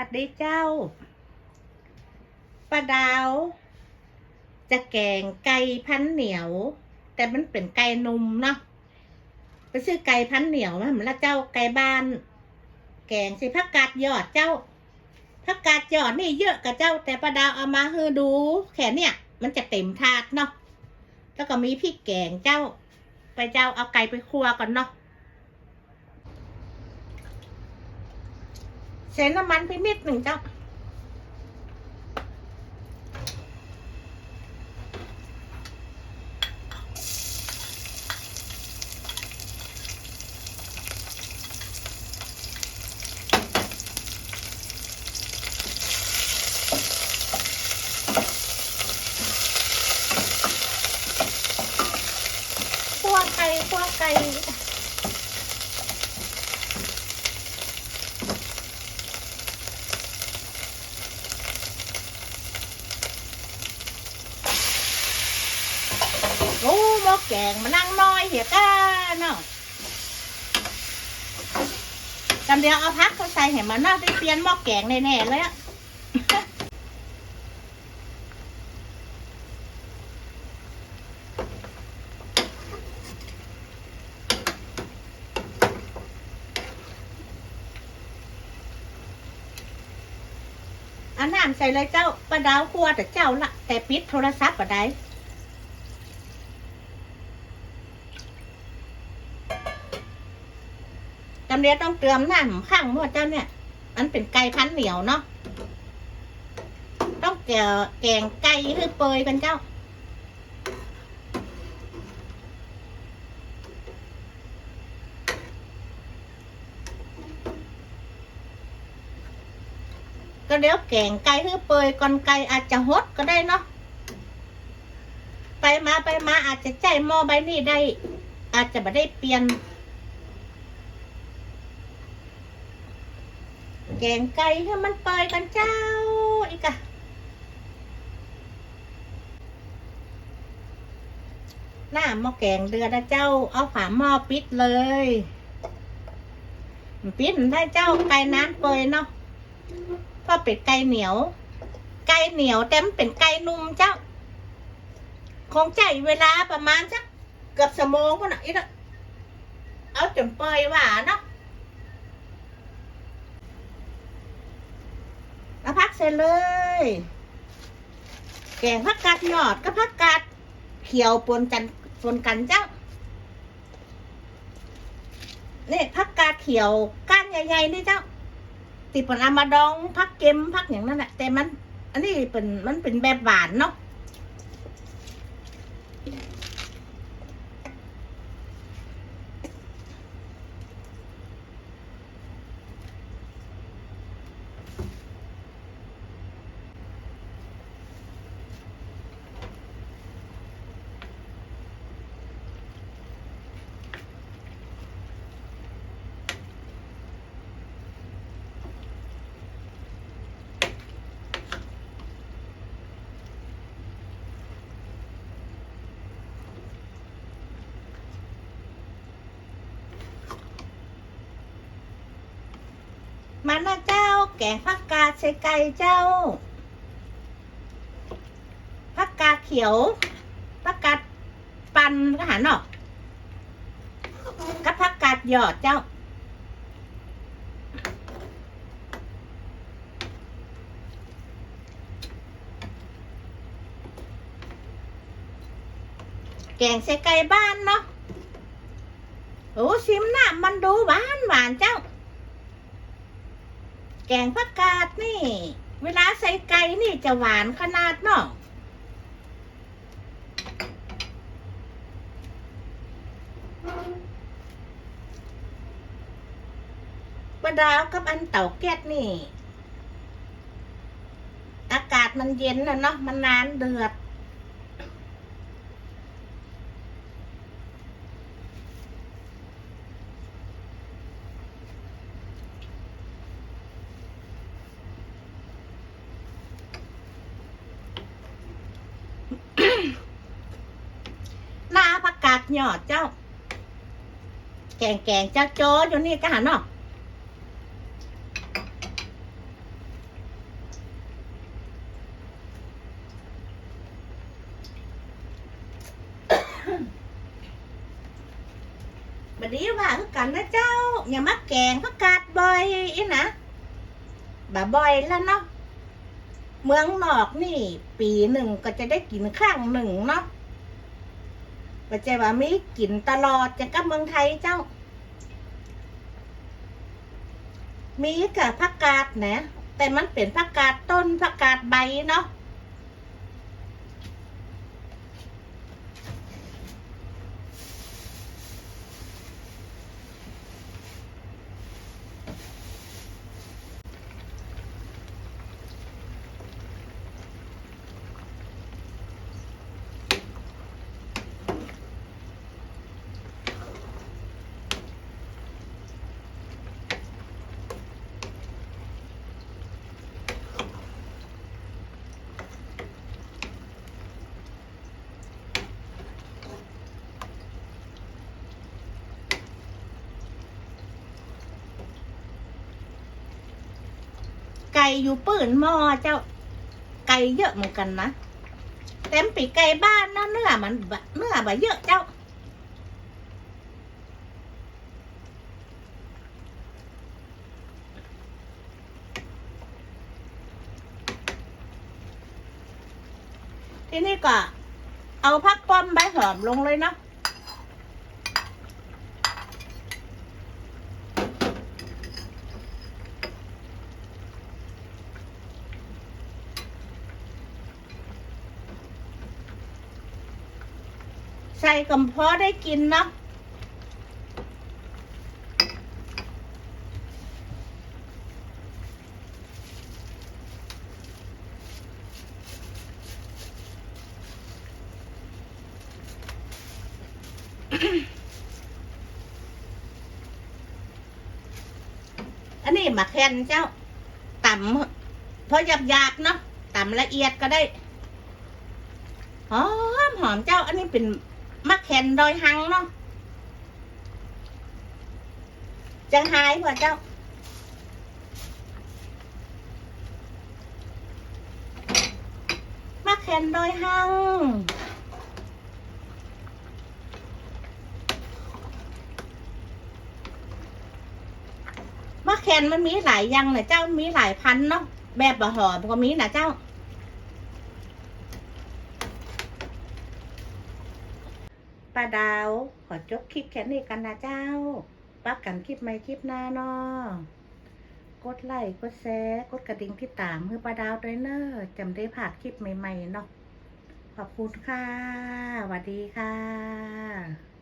วัสดีเจ้าป้าดาว จะแกงไก่พันเหนียว แต่มันเป็นไก่นมเนาะไปซื้อไก่พันเหนียวมาเหมือนละเจ้าไก่บ้าน แกงสิผักกาดยอดเจ้าผักกาดยอดนี่เยอะกับเจ้า แต่ป้าดาวเอามาให้ดู แค่เนี่ย มันจะเต็มถาดเนาะแล้วก็มีพริกแกงเจ้า ไปเจ้าเอาไก่ไปครัวก่อนเนาะ ใส่น้ำมันไปนิดหนึ่งเจ้า คั่วไก่คั่วไก่ โอ้หม้อ แกงมานั่งน้อยเหียก้าเนาะจำเดียวเอาพักเขาใส่เห็นมันน่าได้เปลี่ยนหม้อแกงแน่ๆเลยอะอันน้ำใส่เลยเจ้าประดาวครัวแต่เจ้าละแต่ปิดโทรศัพท์อะได้ำเรียต้องเตรียมน้ำข้างนวดเจ้าเนี่ย มันเป็นไก่พันเหนียวเนาะ ต้องแกงแกงไก่หรือเปยกันเจ้า ก็เดี๋ยวแกงไก่หรือเปยก่อนไก่อาจจะฮดก็ได้เนาะ ไปมาไปมาอาจจะใจหม้อใบนี้ได้ อาจจะไม่ได้เปลี่ยน แกงไก่ให้มันเปยกันเจ้าอีกอะหน้าหม้อแกงเดือดนะเจ้า เอาฝาหม้อปิดเลยปิดได้เจ้าไก่น้ำเปยเนาะพราะเป็นไก่เหนียว ไก่เหนียวแต่มันเป็นไก่นุ่มเจ้าคงใจเวลาประมาณสักเกือบสมงก็หน่อยละเอาจนเปยหวานเนาะ เอาพักเสร็จเลย แกงผักกาดหยอดก็พักกาดเขียวปนกันปนกันเจ้านี่ผักกาดเขียวก้านใหญ่ๆนี่เจ้าติดผลอามาดองผักเก็มผักอย่างนั้นแหละแต่มัน อันนี้เป็นมันเป็นแบบหวานเนาะ มานะเจ้า แกงผักกาดใส่ไก่เจ้าผักกาดเขียวผักกาดปันก็หันเนาะกับผักกาดหยอดเจ้าแกงใส่ไก่บ้านเนาะ โอ้ชิมหน้ามันดูหวานหวานเจ้า แกงผักกาดนี่ เวลาใส่ไก่นี่จะหวานขนาดเนาะปลาดาวกับอันเต่าแก๊สนี่ อากาศมันเย็นนะเนาะมันนานเดือด หยอดเจ้า แกงแกงเจ้าโจ้อยู่นี่ก็หันเนาะบัดนี้ว่าคือกันนะเจ้า อย่ามาแกงพักกาดบ่อยอีนะบ่บ่อยแล้วเนาะเมืองนอกนี่ ปีหนึ่งก็จะได้กินข้างหนึ่งเนาะ ปัจจัยว่ามีกินตลอดจังกับเมืองไทยเจ้า มีกับผักกาดนะแต่มันเป็นผักกาดต้นผักกาดใบเนาะ อยู่ปืนหม้อเจ้า ไก่เยอะเหมือนกันนะเต็มปีกไก่บ้านนะเนื้อมันเนื้อบะเยอะเจ้าทีนี้ก็เอาพักป้อมใบหอมลงเลยเนาะ ส่กำเพาะได้กินเนาะอันนี้มักแคนเจ้าต่ำเพราะหยาบๆเนาะต่ำละเอียดก็ได้หอมหอมเจ้า อันนี้เป็น มะแคนดอยหังเนาะจังหายพ่อเจ้ามะแคนดอยหังมะแคนมันมีหลายอยังนะเจ้ามีหลายพันเนาะแบบบะหอมก็มีนะเจ้า ป้า ดาว ขอจบคลิปแค่นี้กันนะเจ้าปักกันคลิปใหม่คลิปหน้าเนาะกดไลค์กดแชร์กดกระดิ่งที่ตามเพื่อป้าดาวด้วยเนอะจำได้ผ่านคลิปใหม่ ๆ เนาะขอบคุณค่ะสวัสดีค่ะ